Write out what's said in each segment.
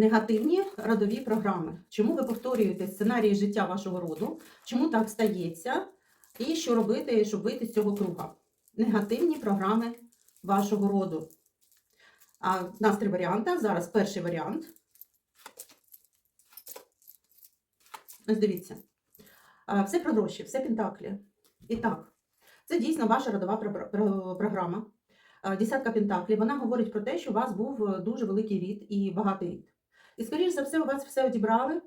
негативні родові програми. Чому ви повторюєте сценарії життя вашого роду? Чому так стається? І що робити, щоб вийти з цього круга? Негативні програми вашого роду. А в нас три варіанти. Зараз перший варіант. Ось дивіться. Все про гроші, все пентаклі. І так, це дійсно ваша родова про- про- програма. Десятка пентаклів. Вона говорить про те, що у вас був е, дуже великий рід і багатий рід. І, скоріш за все, у вас все одібрали.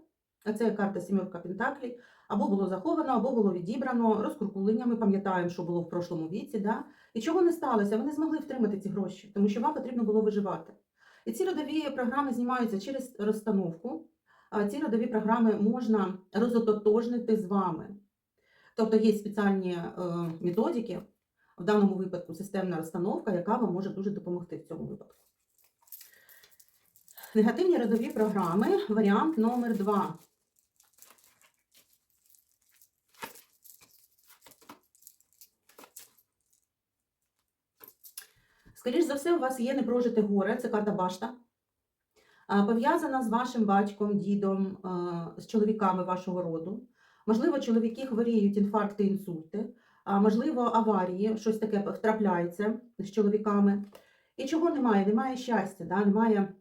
А Це карта сімерка пентаклів. Або було заховано, або було відібрано розкуркулення. Ми пам'ятаємо, що було в прошлому віці. Да? І чого не сталося? Ви не змогли втримати ці гроші, тому що вам потрібно було виживати. І ці родові програми знімаються через розстановку. А ці родові програми можна розототожнити з вами. Тобто є спеціальні е, методики, в даному випадку системна розстановка, яка вам може дуже допомогти в цьому випадку. Негативні родові програми, варіант номер два. Скоріше за все, у вас є непрожите горе, це карта башта. Пов'язана з вашим батьком, дідом, з чоловіками вашого роду. Можливо, чоловіки хворіють інфаркти, інсульти, можливо, аварії, щось таке трапляється з чоловіками. І чого немає? Немає щастя, да? немає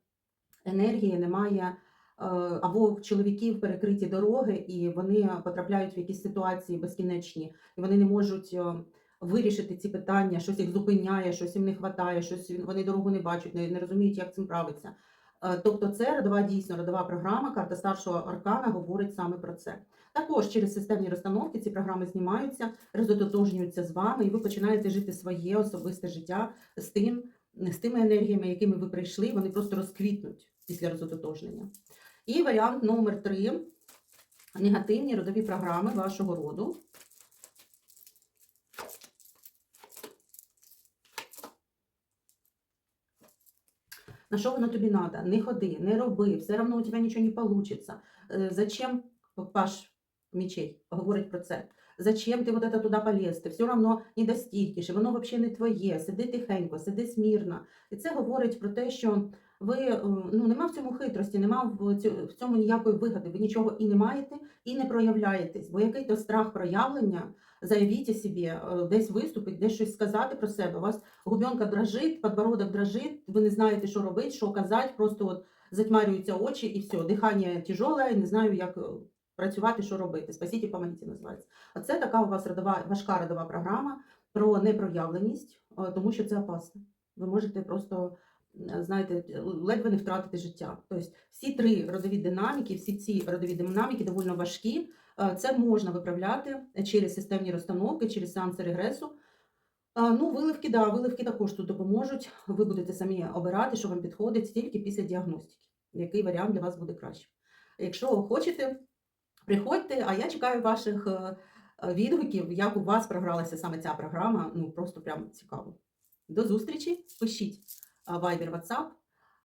енергії, немає е, або чоловіків перекриті дороги, і вони потрапляють в якісь ситуації безкінечні, і вони не можуть е, вирішити ці питання, щось їх зупиняє, щось їм не вистачає, щось вони дорогу не бачать, не, не розуміють, як цим правиться. Е, Тобто, це родова дійсно родова програма. Карта старшого аркана говорить саме про це. Також через системні розстановки ці програми знімаються, розототожнюються з вами, і ви починаєте жити своє особисте життя з тим, з тими енергіями, якими ви прийшли, вони просто розквітнуть після розототожнення. І варіант номер три негативні родові програми вашого роду. На що воно тобі треба? Не ходи, не роби, все одно у тебе нічого не вийде. Зачем Паш мечей говорить про це? Зачем ти вот это туди полез? Ти все одно не достигнеш, воно взагалі не твоє. Сиди тихенько, сиди смірно. І це говорить про те, що ви е, ну нема в цьому хитрості, нема в цьому ніякої вигоди. Ви нічого і не маєте, і не проявляєтесь. Бо який то страх проявлення, заявіть собі, е, десь виступить, десь щось сказати про себе. У вас губенка дрожить, подбородок дрожить, ви не знаєте, що робити, що казати, просто от затьмарюються очі і все, дихання тяжеле, не знаю, як е, працювати, що робити. Спасіть і помогіть називається. Оце така у вас родова, важка родова програма про непроявленість, тому що це опасно. Ви можете просто, знаєте, ледве не втратити життя. Тобто всі три родові динаміки, всі ці родові динаміки доволі важкі. Е, Це можна виправляти через системні розстановки, через сеанси регресу. Ну, виливки, да, виливки також тут допоможуть. Ви будете самі обирати, що вам підходить тільки після діагностики, який варіант для вас буде краще. Якщо хочете, приходьте, а я чекаю ваших е, е, відгуків, як у вас програлася саме ця програма. Ну, просто прям цікаво. До зустрічі, пишіть Viber, WhatsApp.